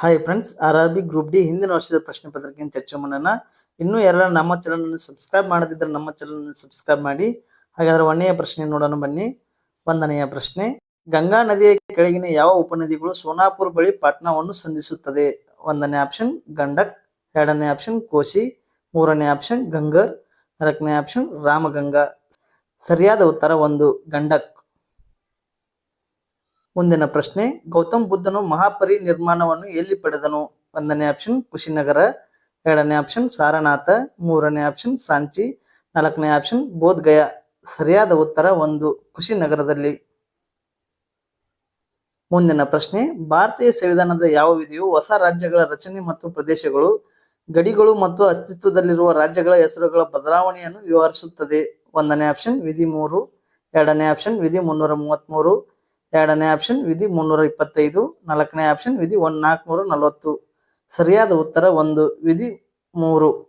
Hi friends R R B group D ಹಿಂದಿನ ವರ್ಷದ ಪ್ರಶ್ನೆ ಪತ್ರಿಕೆಯನ್ನು ಚರ್ಚೆ ಮಾಡೋಣ. ಇನ್ನೂ ಯಾರು ನಮ್ಮ ಚಾನಲ್ ಸಬ್ಸ್ಕ್ರೈಬ್ ಮಾಡದಿದ್ದರೆ ನಮ್ಮ ಚಾನಲ್ ಸಬ್ಸ್ಕ್ರೈಬ್ ಮಾಡಿ. ಹಾಗಾದ್ರೆ ಒಂದನೆಯ ಪ್ರಶ್ನೆ ನೋಡೋಣ ಬನ್ನಿ. ಒಂದನೆಯ ಪ್ರಶ್ನೆ, ಗಂಗಾ ನದಿಯ ಕೆಳಗಿನ ಯಾವ ಉಪನದಿಗಳು ಸೋನಾಪುರ್ ಬಳಿ ಪಾಟ್ನಾವನ್ನು ಸಂಧಿಸುತ್ತದೆ? ಒಂದನೇ ಆಪ್ಷನ್ ಗಂಡಕ್. ಎರಡನೇ ಆಪ್ಷನ್ ಕೋಸಿ. ಮೂರನೇ ಆಪ್ಷನ್ ಗಂಗರ್. ನಾಲ್ಕನೇ ಆಪ್ಷನ್ ರಾಮಗಂಗಾ. ಸರಿಯಾದ ಉತ್ತರ ಒಂದು, ಗಂಡಕ್. ಮುಂದಿನ ಪ್ರಶ್ನೆ, ಗೌತಮ್ ಬುದ್ಧನು ಮಹಾಪರಿ ನಿರ್ಮಾಣವನ್ನು ಎಲ್ಲಿ ಪಡೆದನು? ಒಂದನೇ ಆಪ್ಷನ್ ಕುಶಿನಗರ, ಎರಡನೇ ಆಪ್ಷನ್ ಸಾರನಾಥ, ಮೂರನೇ ಆಪ್ಷನ್ ಸಾಂಚಿ, ನಾಲ್ಕನೇ ಆಪ್ಷನ್ ಬೋಧ್ ಸರಿಯಾದ ಉತ್ತರ ಒಂದು, ಕುಶಿನಗರದಲ್ಲಿ. ಮುಂದಿನ ಪ್ರಶ್ನೆ, ಭಾರತೀಯ ಸಂವಿಧಾನದ ಯಾವ ವಿಧಿಯು ಹೊಸ ರಾಜ್ಯಗಳ ರಚನೆ ಮತ್ತು ಪ್ರದೇಶಗಳು, ಗಡಿಗಳು ಮತ್ತು ಅಸ್ತಿತ್ವದಲ್ಲಿರುವ ರಾಜ್ಯಗಳ ಹೆಸರುಗಳ ಬದಲಾವಣೆಯನ್ನು ವಿವರಿಸುತ್ತದೆ? ಒಂದನೇ ಆಪ್ಷನ್ ವಿಧಿ ಮೂರು, ಎರಡನೇ ಆಪ್ಷನ್ ವಿಧಿ ಮುನ್ನೂರ ಮೂವತ್ತ್ಮೂರು ಎರಡನೇ ಆಪ್ಷನ್ ವಿಧಿ ಮುನ್ನೂರ ಇಪ್ಪತ್ತೈದು, ನಾಲ್ಕನೇ ಆಪ್ಷನ್ ವಿಧಿ ಒಂದ್ ನಾಲ್ಕುನೂರ ನಲವತ್ತು. ಸರಿಯಾದ ಉತ್ತರ ಒಂದು, ವಿಧಿ ಮೂರು.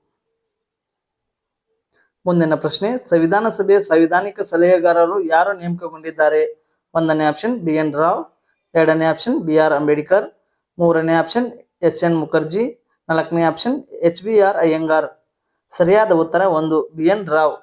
ಮುಂದಿನ ಪ್ರಶ್ನೆ, ಸಂವಿಧಾನ ಸಭೆಯ ಸಂವಿಧಾನಿಕ ಸಲಹೆಗಾರರು ಯಾರು ನೇಮಕಗೊಂಡಿದ್ದಾರೆ? ಒಂದನೇ ಆಪ್ಷನ್ ಬಿ ಎನ್ ರಾವ್, ಎರಡನೇ ಆಪ್ಷನ್ ಬಿ ಆರ್ ಅಂಬೇಡ್ಕರ್, ಮೂರನೇ ಆಪ್ಷನ್ ಎಸ್ ಎನ್ ಮುಖರ್ಜಿ, ನಾಲ್ಕನೇ option H B R Iyengar. ಸರಿಯಾದ ಉತ್ತರ ಒಂದು, ಬಿ ಎನ್ ರಾವ್.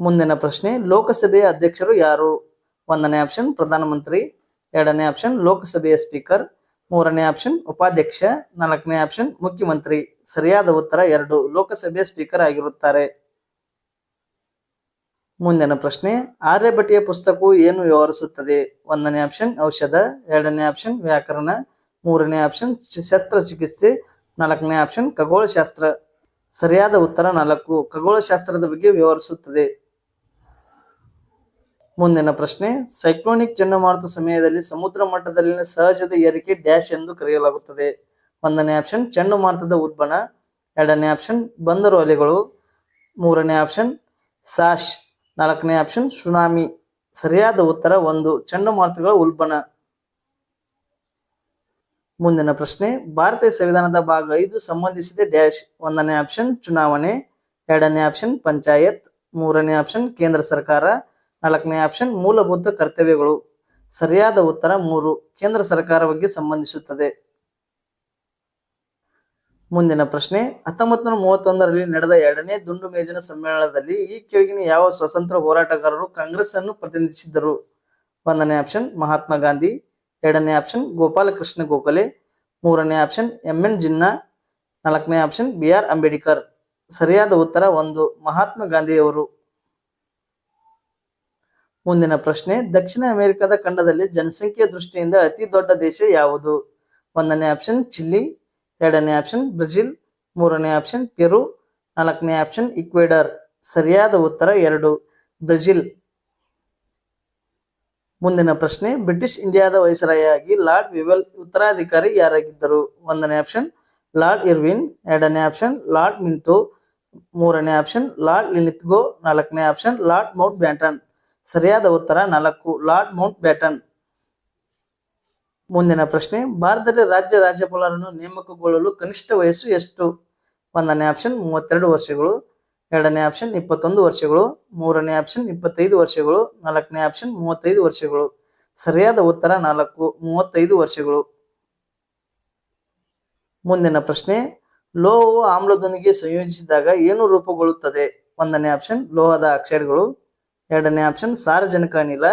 ಮುಂದಿನ ಪ್ರಶ್ನೆ, ಲೋಕಸಭೆಯ ಅಧ್ಯಕ್ಷರು ಯಾರು? ಒಂದನೇ ಆಪ್ಷನ್ ಪ್ರಧಾನಮಂತ್ರಿ ಎರಡನೇ ಆಪ್ಷನ್ ಲೋಕಸಭೆಯ ಸ್ಪೀಕರ್ ಮೂರನೇ ಆಪ್ಷನ್ ಉಪಾಧ್ಯಕ್ಷ, ನಾಲ್ಕನೇ ಆಪ್ಷನ್ ಮುಖ್ಯಮಂತ್ರಿ. ಸರಿಯಾದ ಉತ್ತರ ಎರಡು ಲೋಕಸಭೆಯ ಸ್ಪೀಕರ್ ಆಗಿರುತ್ತಾರೆ. ಮುಂದಿನ ಪ್ರಶ್ನೆ, ಆರ್ಯಭಟಿಯ ಪುಸ್ತಕವು ಏನು ವಿವರಿಸುತ್ತದೆ? ಒಂದನೇ ಆಪ್ಷನ್ ಔಷಧ. ಎರಡನೇ ಆಪ್ಷನ್ ವ್ಯಾಕರಣ. ಮೂರನೇ ಆಪ್ಷನ್ ಶಸ್ತ್ರಚಿಕಿತ್ಸೆ. ನಾಲ್ಕನೇ ಆಪ್ಷನ್ ಖಗೋಳಶಾಸ್ತ್ರ. ಸರಿಯಾದ ಉತ್ತರ ನಾಲ್ಕು, ಖಗೋಳಶಾಸ್ತ್ರದ ಬಗ್ಗೆ ವಿವರಿಸುತ್ತದೆ. ಮುಂದಿನ ಪ್ರಶ್ನೆ ಸೈಕ್ಲೋನಿಕ್ ಚಂಡಮಾರುತ ಸಮಯದಲ್ಲಿ ಸಮುದ್ರ ಮಟ್ಟದಲ್ಲಿನ ಸಹಜದ ಏರಿಕೆ ಡ್ಯಾಶ್ ಎಂದು ಕರೆಯಲಾಗುತ್ತದೆ. ಒಂದನೇ ಆಪ್ಷನ್ ಚಂಡಮಾರುತದ ಉಲ್ಬಣ ಎರಡನೇ ಆಪ್ಷನ್ ಬಂದರು ಅಲೆಗಳು. ಮೂರನೇ ಆಪ್ಷನ್ ಸಾಶ್ ನಾಲ್ಕನೇ ಆಪ್ಷನ್ ಸುನಾಮಿ ಸರಿಯಾದ ಉತ್ತರ ಒಂದು, ಚಂಡಮಾರುತಗಳ ಉಲ್ಬಣ. ಮುಂದಿನ ಪ್ರಶ್ನೆ, ಭಾರತೀಯ ಸಂವಿಧಾನದ ಭಾಗ ಐದು ಸಂಬಂಧಿಸಿದ ಡ್ಯಾಶ್ ಒಂದನೇ ಆಪ್ಷನ್ ಚುನಾವಣೆ. ಎರಡನೇ ಆಪ್ಷನ್ ಪಂಚಾಯತ್. ಮೂರನೇ ಆಪ್ಷನ್ ಕೇಂದ್ರ ಸರ್ಕಾರ. ನಾಲ್ಕನೇ ಆಪ್ಷನ್ ಮೂಲಭೂತ ಕರ್ತವ್ಯಗಳು. ಸರಿಯಾದ ಉತ್ತರ ಮೂರು. ಕೇಂದ್ರ ಸರ್ಕಾರ ಬಗ್ಗೆ ಸಂಬಂಧಿಸುತ್ತದೆ. ಮುಂದಿನ ಪ್ರಶ್ನೆ ಹತ್ತೊಂಬತ್ತು ನೂರ ಮೂವತ್ತೊಂದರಲ್ಲಿ ನಡೆದ ಎರಡನೇ ದುಂಡು ಮೇಜಿನ ಸಮ್ಮೇಳನದಲ್ಲಿ ಈ ಕೆಳಗಿನ ಯಾವ ಸ್ವತಂತ್ರ ಹೋರಾಟಗಾರರು ಕಾಂಗ್ರೆಸ್ ಅನ್ನು ಪ್ರತಿನಿಧಿಸಿದ್ದರು? ಒಂದನೇ ಆಪ್ಷನ್ ಮಹಾತ್ಮ ಗಾಂಧಿ. ಎರಡನೇ ಆಪ್ಷನ್ ಗೋಪಾಲಕೃಷ್ಣ ಗೋಖಲೆ. ಮೂರನೇ ಆಪ್ಷನ್ ಎಂ ಎನ್ ಜಿನ್ನಾ. ನಾಲ್ಕನೇ ಆಪ್ಷನ್ ಬಿ ಆರ್ ಅಂಬೇಡ್ಕರ್. ಸರಿಯಾದ ಉತ್ತರ ಒಂದು. ಮಹಾತ್ಮ ಗಾಂಧಿಯವರು. ಮುಂದಿನ ಪ್ರಶ್ನೆ, ದಕ್ಷಿಣ ಅಮೆರಿಕದ ಖಂಡದಲ್ಲಿ ಜನಸಂಖ್ಯೆಯ ದೃಷ್ಟಿಯಿಂದ ಅತಿ ದೊಡ್ಡ ದೇಶ ಯಾವುದು? ಒಂದನೇ ಆಪ್ಷನ್, ಚಿಲ್ಲಿ, ಎರಡನೇ ಆಪ್ಷನ್, ಬ್ರೆಜಿಲ್, ಮೂರನೇ ಆಪ್ಷನ್, ಪೆರು, ನಾಲ್ಕನೇ ಆಪ್ಷನ್, ಇಕ್ವೇಡರ್. ಸರಿಯಾದ ಉತ್ತರ ಎರಡು. ಬ್ರೆಜಿಲ್. ಮುಂದಿನ ಪ್ರಶ್ನೆ, ಬ್ರಿಟಿಷ್ ಇಂಡಿಯಾದ ವೈಸರಾಯಾಗಿ ಲಾರ್ಡ್ ವಿವೆಲ್ ಉತ್ತರಾಧಿಕಾರಿ ಯಾರಾಗಿದ್ದರು? ಒಂದನೇ ಆಪ್ಷನ್, ಲಾರ್ಡ್ ಇರ್ವಿನ್. ಎರಡನೇ ಆಪ್ಷನ್, ಲಾರ್ಡ್ ಮಿಂಟೋ. ಮೂರನೇ ಆಪ್ಷನ್, ಲಾರ್ಡ್ ಲಿನಿತ್ಗೋ. ನಾಲ್ಕನೇ ಆಪ್ಷನ್, ಲಾರ್ಡ್ ಮೌಂಟ್ ಬ್ಯಾಟನ್ ಸರಿಯಾದ ಉತ್ತರ ನಾಲ್ಕು ಲಾರ್ಡ್ ಮೌಂಟ್ ಬ್ಯಾಟನ್ ಮುಂದಿನ ಪ್ರಶ್ನೆ, ಭಾರತದಲ್ಲಿ ರಾಜ್ಯ ರಾಜ್ಯಪಾಲರನ್ನು ನೇಮಕಗೊಳ್ಳಲು ಕನಿಷ್ಠ ವಯಸ್ಸು ಎಷ್ಟು? ಒಂದನೇ ಆಪ್ಷನ್, ಮೂವತ್ತೆರಡು ವರ್ಷಗಳು. ಎರಡನೇ ಆಪ್ಷನ್, ಇಪ್ಪತ್ತೊಂದು ವರ್ಷಗಳು. ಮೂರನೇ ಆಪ್ಷನ್, ಇಪ್ಪತ್ತೈದು ವರ್ಷಗಳು. ನಾಲ್ಕನೇ ಆಪ್ಷನ್, ಮೂವತ್ತೈದು ವರ್ಷಗಳು. ಸರಿಯಾದ ಉತ್ತರ ನಾಲ್ಕು, ಮೂವತ್ತೈದು ವರ್ಷಗಳು. ಮುಂದಿನ ಪ್ರಶ್ನೆ, ಲೋಹವು ಆಮ್ಲದೊಂದಿಗೆ ಸಂಯೋಜಿಸಿದಾಗ ಏನು ರೂಪುಗೊಳ್ಳುತ್ತದೆ? ಒಂದನೇ ಆಪ್ಷನ್, ಲೋಹದ ಆಕ್ಸೈಡ್ಗಳು. ಎರಡನೇ ಆಪ್ಷನ್ ಸಾರಜನಕ ಅನಿಲ.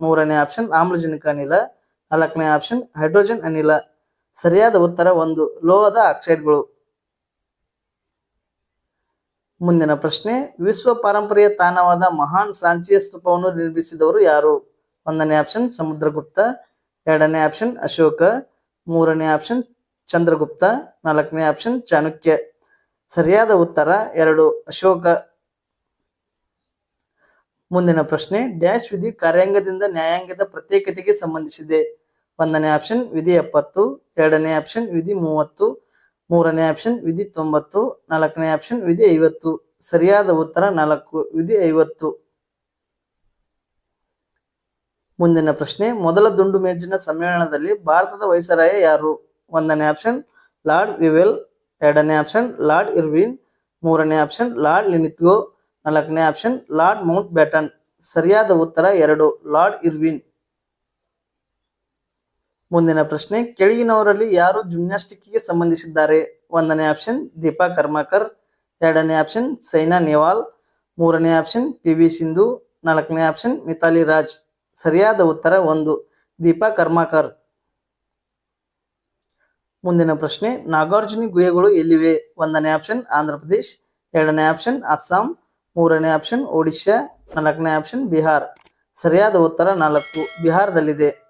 ಮೂರನೇ ಆಪ್ಷನ್ ಆಮ್ಲಜನಕ ಅನಿಲ. ನಾಲ್ಕನೇ ಆಪ್ಷನ್ ಹೈಡ್ರೋಜನ್ ಅನಿಲ. ಸರಿಯಾದ ಉತ್ತರ ಒಂದು, ಲೋಹದ ಆಕ್ಸೈಡ್ಗಳು ಮುಂದಿನ ಪ್ರಶ್ನೆ, ವಿಶ್ವ ಪಾರಂಪರ್ಯ ತಾಣವಾದ ಮಹಾನ್ ಸಾಂಚಿಯ ಸ್ತೂಪವನ್ನು ನಿರ್ಮಿಸಿದವರು ಯಾರು? ಒಂದನೇ ಆಪ್ಷನ್ ಸಮುದ್ರಗುಪ್ತ. ಎರಡನೇ ಆಪ್ಷನ್ ಅಶೋಕ. ಮೂರನೇ ಆಪ್ಷನ್ ಚಂದ್ರಗುಪ್ತ. ನಾಲ್ಕನೇ ಆಪ್ಷನ್ ಚಾಣಕ್ಯ. ಸರಿಯಾದ ಉತ್ತರ ಎರಡು, ಅಶೋಕ. ಮುಂದಿನ ಪ್ರಶ್ನೆ, ಡ್ಯಾಶ್ ವಿಧಿ ಕಾರ್ಯಾಂಗದಿಂದ ನ್ಯಾಯಾಂಗದ ಪ್ರತ್ಯೇಕತೆಗೆ ಸಂಬಂಧಿಸಿದೆ. ಒಂದನೇ ಆಪ್ಷನ್, ವಿಧಿ ಎಪ್ಪತ್ತು, ಎರಡನೇ ಆಪ್ಷನ್, ವಿಧಿ ಮೂವತ್ತು, ಮೂರನೇ ಆಪ್ಷನ್, ವಿಧಿ ತೊಂಬತ್ತು, ನಾಲ್ಕನೇ ಆಪ್ಷನ್, ವಿಧಿ ಐವತ್ತು. ಸರಿಯಾದ ಉತ್ತರ ನಾಲ್ಕು, ವಿಧಿ ಐವತ್ತು. ಮುಂದಿನ ಪ್ರಶ್ನೆ, ಮೊದಲ ದುಂಡು ಮೇಜಿನ ಸಮ್ಮೇಳನದಲ್ಲಿ ಭಾರತದ ವೈಸರಾಯ ಯಾರು? ಒಂದನೇ ಆಪ್ಷನ್, ಲಾರ್ಡ್ ವಿವೆಲ್, ಎರಡನೇ ಆಪ್ಷನ್, ಲಾರ್ಡ್ ಇರ್ವಿನ್, ಮೂರನೇ ಆಪ್ಷನ್, ಲಾರ್ಡ್ ಲಿನಿತ್ಗೋ ನಾಲ್ಕನೇ ಆಪ್ಷನ್ ಲಾರ್ಡ್ ಮೌಂಟ್ ಬ್ಯಾಟನ್ ಸರಿಯಾದ ಉತ್ತರ ಎರಡು, ಲಾರ್ಡ್ ಇರ್ವಿನ್. ಮುಂದಿನ ಪ್ರಶ್ನೆ, ಕೆಳಗಿನವರಲ್ಲಿ ಯಾರು ಜಿಮ್ನಾಸ್ಟಿಕ್ಗೆ ಸಂಬಂಧಿಸಿದ್ದಾರೆ? ಒಂದನೇ ಆಪ್ಷನ್ ದೀಪಾ ಕರ್ಮಾಕರ್. ಎರಡನೇ ಆಪ್ಷನ್ ಸೈನಾ ನೆಹ್ವಾಲ್. ಮೂರನೇ ಆಪ್ಷನ್ ಪಿ ವಿ ಸಿಂಧು. ನಾಲ್ಕನೇ ಆಪ್ಷನ್ ಮಿತಾಲಿ ರಾಜ್. ಸರಿಯಾದ ಉತ್ತರ ಒಂದು, ದೀಪಾ ಕರ್ಮಾಕರ್. ಮುಂದಿನ ಪ್ರಶ್ನೆ, ನಾಗಾರ್ಜುನಿ ಗುಹೆಗಳು ಎಲ್ಲಿವೆ? ಒಂದನೇ ಆಪ್ಷನ್ ಆಂಧ್ರ ಪ್ರದೇಶ್ ಎರಡನೇ ಆಪ್ಷನ್ ಅಸ್ಸಾಂ. ಮೂರನೇ ಆಪ್ಷನ್ ಒಡಿಶಾ ನಾಲ್ಕನೇ ಆಪ್ಷನ್ ಬಿಹಾರ್ ಸರಿಯಾದ ಉತ್ತರ ನಾಲ್ಕು. ಬಿಹಾರದಲ್ಲಿದೆ.